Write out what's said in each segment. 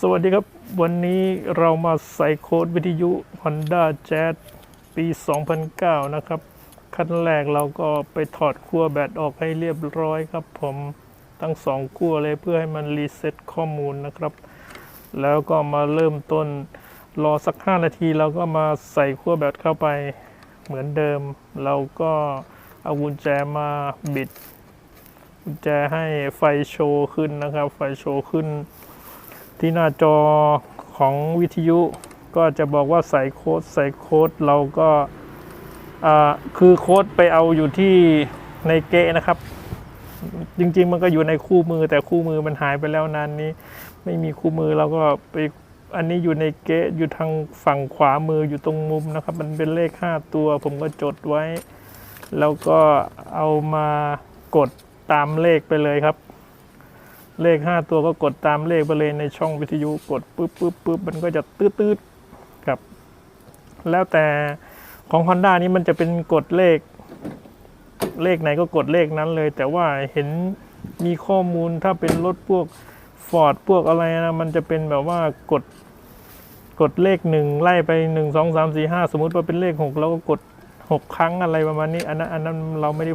สวัสดีครับ วันนี้เรามาใส่โค้ดวิทยุ Honda Jazz ปี 2009 นะครับ ขั้นแรกเราก็ไปถอดขั้วแบตออกให้เรียบร้อยครับ ผมทั้งสองขั้วเลยเพื่อให้มันรีเซ็ตข้อมูลนะครับ แล้วก็มาเริ่มต้นรอสัก 5 นาทีเราก็มาใส่ขั้วแบตเข้าไปเหมือนเดิม เราก็เอากุญแจมาบิดกุญแจให้ไฟโชว์ขึ้นนะครับ ไฟโชว์ขึ้น ที่หน้าจอของวิทยุก็จะบอกว่าใส่โค้ดใส่โค้ดเราก็คือโค้ดไปเอาอยู่ที่ในเกะนะครับ จริง ๆ มันก็อยู่ในคู่มือแต่คู่มือมันหายไปแล้วนานนี้ ไม่มีคู่มือเราก็ไปอันนี้อยู่ในเกะอยู่ทางฝั่งขวามืออยู่ตรงมุมนะครับ มันเป็นเลข 5 ตัว ผมก็จดไว้ แล้วก็เอามากดตามเลขไปเลยครับ เลข 5 ตัวก็กดตามเลขไปเลยในช่องวิทยุกดปุ๊บปุ๊บปุ๊บมันก็จะตืดตืดๆครับ แล้วแต่ของ Honda นี้มันจะเป็นกดเลข เลขไหนก็กดเลขนั้นเลย แต่ว่าเห็นมีข้อมูลถ้าเป็นรถพวก Ford พวกอะไรนะมันจะเป็นแบบว่ากดกดเลขหนึ่งไล่ไปหนึ่งสองสามสี่ห้าสมมติว่าเป็นเลขหกเราก็กดหกครั้งอะไรประมาณนี้ อันนั้นอันนั้นเราไม่ได้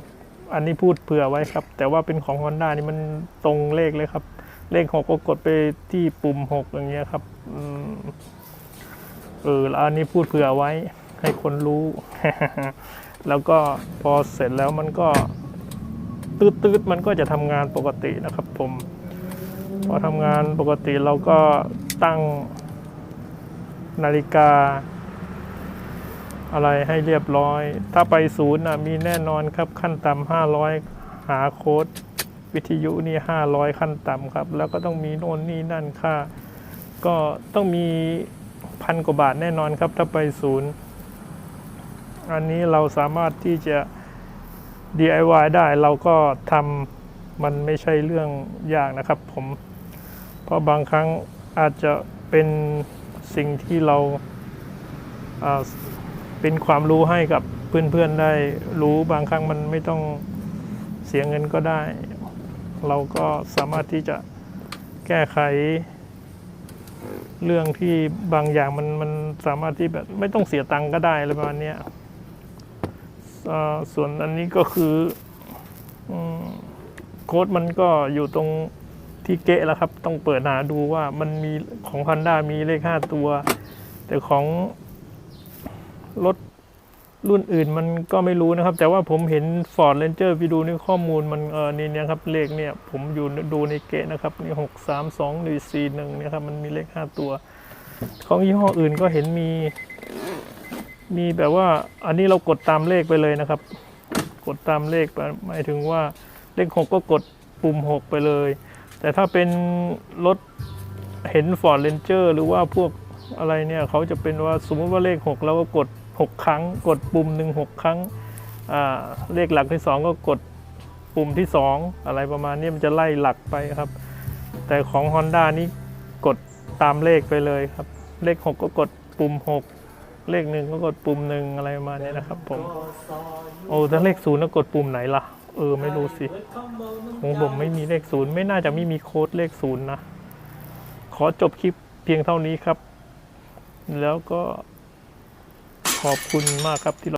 อันนี้พูดเผื่อไว้ครับ แต่ว่าเป็นของ Honda นี่มันตรงเลขเลยครับ เลขหกก็กดไปที่ปุ่มหกอย่างเงี้ยครับเอออันนี้พูดเผื่อไว้ ให้คนรู้ แล้วก็พอเสร็จแล้วมันก็ตืดๆมันก็จะทำงานปกตินะครับ ผม พอทำงานปกติเราก็ตั้งนาฬิกา อะไรให้เรียบร้อย ถ้าไปศูนย์นะมีแน่นอนครับขั้นต่ำห้าร้อยหาโค้ดวิทยุนี่ห้าร้อยขั้นต่ำครับ แล้วก็ต้องมีโน่นนี่นั่นค่า ก็ต้องมีพันกว่าบาทแน่นอนครับ ถ้าไปศูนย์ อันนี้เราสามารถที่จะ DIY ได้เราก็ทำมันไม่ใช่เรื่องยากนะครับ ผม เพราะบางครั้งอาจจะเป็นสิ่งที่เราอ่า เป็นความรู้ให้กับเพื่อนๆได้รู้บางครั้งมันไม่ต้องเสียเงินก็ได้ เราก็สามารถที่จะแก้ไข เรื่องที่บางอย่างมันมันสามารถที่แบบไม่ต้องเสียตังค์ก็ได้อะไรประมาณนี้ส่วนอันนี้ก็คือโค้ดมันก็อยู่ตรงที่เกะแล้วครับ ต้องเปิดหาดูว่ามันมีของ Honda มีเลข5ตัว แต่ของ รถรุ่นอื่นมันก็ไม่รู้นะครับ แต่ว่าผมเห็น Ford Ranger ไปดูในข้อมูลมันเออนี่เนี่ยครับ เลขเนี่ย ผมอยู่ดูในเกะนะครับนี่หกสามสองหนึ่งสี่หนึ่งเนี่ยครับมันมีเลขห้าตัว ของยี่ห้ออื่นก็เห็นมี มีแบบว่า อันนี้เรากดตามเลขไปเลยนะครับ กดตามเลขไปหมายถึงว่าเลขหกก็กดปุ่มหกไปเลย แต่ถ้าเป็นรถเห็น Ford Ranger หรือว่าพวกอะไรเนี่ยเขาจะเป็นว่าสมมติว่าเลข6เราก็กด 6 ครั้ง กดปุ่มหนึ่งหกครั้งเลขหลักที่ 2 ก็กดปุ่มที่ 2 อะไรประมาณนี้มันจะไล่หลักไปครับ แต่ของ Honda นี้กดตามเลขไปเลยครับ เลข 6 ก็กดปุ่ม 6 เลขหนึ่งก็กดปุ่มหนึ่งอะไรประมาณนี้นะครับผมโอ้ถ้าเลขศูนย์แล้วกดปุ่มไหนล่ะเออไม่รู้สิของผมไม่มีเลขศูนย์ไม่น่าจะไม่มีโค้ดเลขศูนย์นะ ขอจบคลิปเพียงเท่านี้ครับ แล้วก็ ขอบคุณมากครับที่